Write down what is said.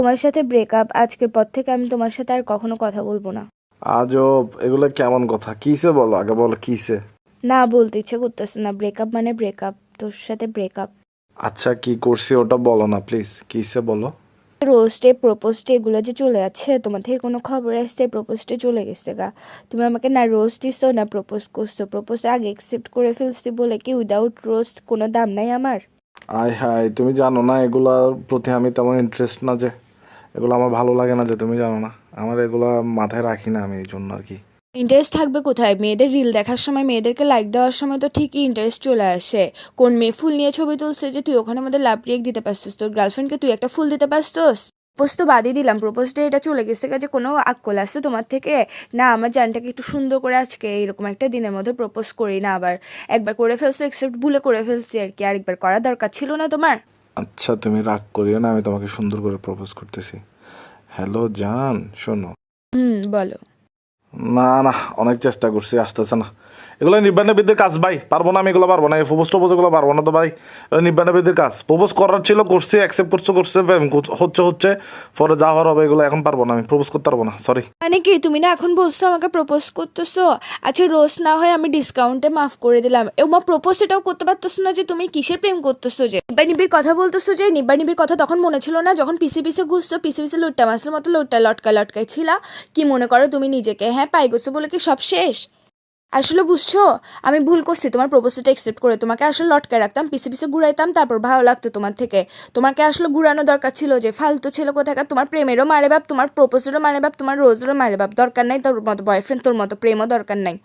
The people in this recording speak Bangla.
তোমার সাথে ব্রেকআপ আজকের পর থেকে আমি তোমার সাথে আর কখনো কথা বলব না। আজব এগুলো কেমন কথা? কিসে বলো? আগে বলো কিসে? না বলতে ইচ্ছে করতেছে না। ব্রেকআপ মানে ব্রেকআপ তোর সাথে ব্রেকআপ আচ্ছা কি করছি ওটা বলো না প্লিজ কিসে বলো? রোস্টে প্রপোজটে এগুলো যে চলে যাচ্ছে তোমার থেকে কোনো খবর আসছে প্রপোজটে চলে গেছে গা। তুমি আমাকে না রোজ দিছো না প্রপোজ করছ। প্রপোজ আগে অ্যাকসেপ্ট করে ফেলছি বলে কি উইদাউট রোস্ট কোনো দাম নাই আমার? আয় হায় তুমি জানো না এগুলার প্রতি আমি তেমন ইন্টারেস্ট না যে এগুলো আমার ভালো লাগে না যে তুমি জানো না। আমার এগুলা মাথায় রাখি না আমি এই জন্য আর কি। ইন্টারেস্ট থাকবে কোথায়? মেয়েদের রিল দেখার সময় মেয়েদেরকে লাইক দেওয়ার সময় তো ঠিকই ইন্টারেস্ট চলে আসে। কোন মেয়ে ফুল নিয়ে ছবি তুলছে যে তুই ওখানে আমাদের লাভ রিয়েক দিতে পারছিস? তোর গার্লফ্রেন্ডকে তুই একটা ফুল দিতে পারছিস? প্রপোজ তো বাদই দিলাম। প্রপোজ ডে এটা চলে গেছে যে কোনো আক্কল আসছে তোমার থেকে। না, আমার জানটাকে একটু সুন্দর করে আজকে এরকম একটা দিনের মধ্যে প্রপোজ করি না আবার। একবার করে ফেলছো এক্সেপ্ট ভুলে করে ফেলছি আর কি। আরেকবার করা দরকার ছিল না তোমার? আচ্ছা তুমি রাগ করিও না, আমি তোমাকে সুন্দর করে প্রপোজ করতেছি। হ্যালো জান শোনো। হুম, বলো। না না, অনেক চেষ্টা করছি, আসতেছে না। এগুলো নির্বাণের কাজ ভাই, পারব না আমি এগুলো, পারব না। এই প্রপোজ টপোজ এগুলো পারব না তো ভাই নির্বাণের কাজ। প্রপোজ করার ছিল, করছি অ্যাকসেপ্ট করছ, করছে হচ্ছে হচ্ছে, পরে যা হওয়ার হবে এগুলো এখন পারব না আমি প্রপোজ করতে পারব না সরি মানে কি, তুমি না এখন বলছো আমাকে প্রপোজ করতেছো? আচ্ছা রোজ না হয় আমি ডিসকাউন্টে মাফ করে দিলাম। এমা প্রপোজ এটাও করতে পারতেছো না যে তুমি কিসের প্রেম করতেছো যে? নিব্বা নিবির কথা বলতেছো যে নিব্বা নিবির কথা তখন মনে ছিল না, যখন পিসে পিসে ঘুরছো, পিসে পিসে লুট্টা মাছের মতো লুট্টা লটকা লটকাই ছিলা। কি মনে করো তুমি নিজেকে হ্যাঁ? পাই গেছো বলে কি সব শেষ? আসলে বুঝছ, আমি ভুল করছি। তোমার প্রপোজটা অ্যাকসেপ্ট করে তোমাকে আসলে লটকায় রাখতাম, পিছে পিছে ঘুরাইতাম, তারপর ভালো লাগতো তোমার থেকে। তোমাকে আসলে ঘুরানো দরকার ছিল যে ফালতু ছেলে কোথাকার তোমার প্রেমেরও মারে বাপ, তোমার প্রপোজেরও মারে বাপ, তোমার রোজেরও মারে বাপ। দরকার নাই তোর মতো বয়ফ্রেন্ড তোর মতো প্রেমও দরকার নাই।